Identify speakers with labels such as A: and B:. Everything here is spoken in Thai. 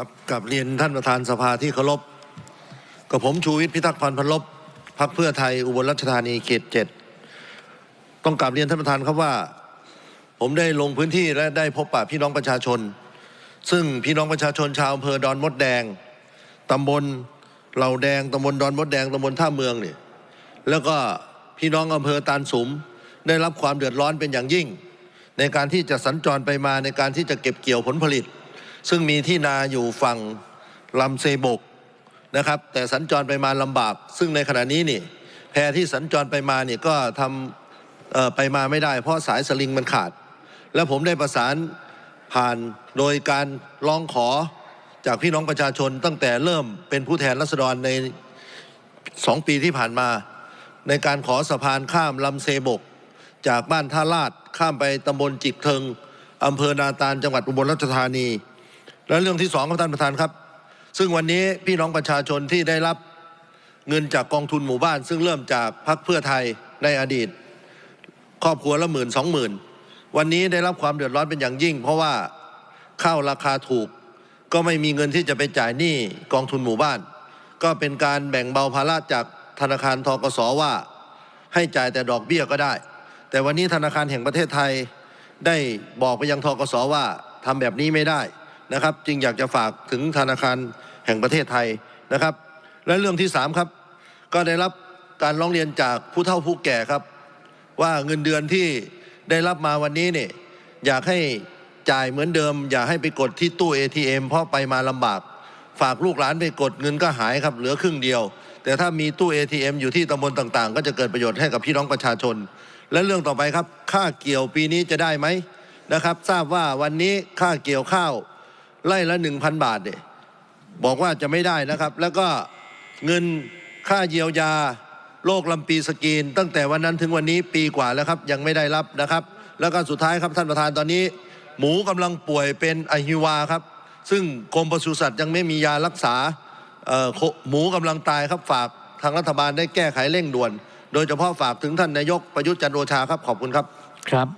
A: ครับกับเรียนท่านประธานสภาที่เคารพกับผมชูวิทย์พิทักษ์พันธ์พันลบพักเพื่อไทยอุบลราชธานีเขตเจ็ดต้องกลับเรียนท่านประธานครับว่า ผมได้ลงพื้นที่และได้พบปะพี่น้องประชาชน ซึ่งพี่น้องประชาชนชาวอำเภอดอนมดแดงตำบลเหล่าแดงตำบลดอนมดแดงตำบลท่าเมืองเนี่ยแล้วก็พี่น้องอำเภอตาลสุม ได้รับความเดือดร้อนเป็นอย่างยิ่ง ในการที่จะสัญจรไปมาในการที่จะเก็บเกี่ยวผลผลิต ซึ่งมีที่นาอยู่ฝั่งลำเซบกนะครับ แต่สัญจรไปมาลำบาก ซึ่งในขณะนี้นี่แพที่สัญจรไปมาเนี่ยก็ทำไปมาไม่ได้ เพราะสายสลิงมันขาด แล้วผมได้ประสานผ่านโดยการร้องขอจากพี่น้องประชาชนตั้งแต่เริ่มเป็นผู้แทนรัษฎรในสองปีที่ผ่านมา ในการขอสะพานข้ามลำเซบก จากบ้านท่าลาดข้ามไปตำบลจิกเทิงอำเภอนาตาลจังหวัดอุบลราชธานี และเรื่องที่สองครับท่านประธานครับ ซึ่งวันนี้พี่น้องประชาชนที่ได้รับเงินจากกองทุนหมู่บ้าน ซึ่งเริ่มจากพรรคเพื่อไทยในอดีต ครอบครัวละหมื่นสองหมื่นวันนี้ได้รับความเดือดร้อนเป็นอย่างยิ่ง เพราะว่าข้าวราคาถูก ก็ไม่มีเงินที่จะไปจ่ายหนี้กองทุนหมู่บ้าน ก็เป็นการแบ่งเบาภาระจากธนาคารทกสว่า ให้จ่ายแต่ดอกเบี้ยก็ได้ แต่วันนี้ธนาคารแห่งประเทศไทยได้บอกไปยังทกสว่าทำแบบนี้ไม่ได้ นะครับ จึงอยากจะฝากถึงธนาคารแห่งประเทศไทยนะครับ และเรื่องที่สามครับก็ได้รับการร้องเรียนจากผู้เฒ่าผู้แก่ครับ ว่าเงินเดือนที่ได้รับมาวันนี้เนี่ยอยากให้จ่ายเหมือนเดิม อย่าให้ไปกดที่ตู้ ATM เพราะไปมาลำบาก ฝากลูกหลานไปกดเงินก็หายครับเหลือครึ่งเดียว แต่ถ้ามีตู้ ATM อยู่ที่ตำบลต่างๆ ก็จะเกิดประโยชน์ให้กับพี่น้องประชาชน และเรื่องต่อไปครับ ค่าเกี่ยวปีนี้จะได้ไหมนะครับ ทราบว่าวันนี้ค่าเกี่ยวข้าว ไร่ละหนึ่งพันบาทเนี่ยบอกว่าจะไม่ได้นะครับ แล้วก็เงินค่าเยียวยาโรคลำปีสกรีน ตั้งแต่วันนั้นถึงวันนี้ปีกว่าแล้วครับยังไม่ได้รับนะครับ แล้วก็สุดท้ายครับท่านประธานตอนนี้ หมูกำลังป่วยเป็นอหิวาครับ ซึ่งกรมปศุสัตว์ยังไม่มียารักษาหมูกำลังตายครับฝากทางรัฐบาลได้แก้ไขเร่งด่วน โดยเฉพาะฝากถึงท่านนายกประยุทธ์จันทร์โอชาครับขอบคุณครับ
B: ครับ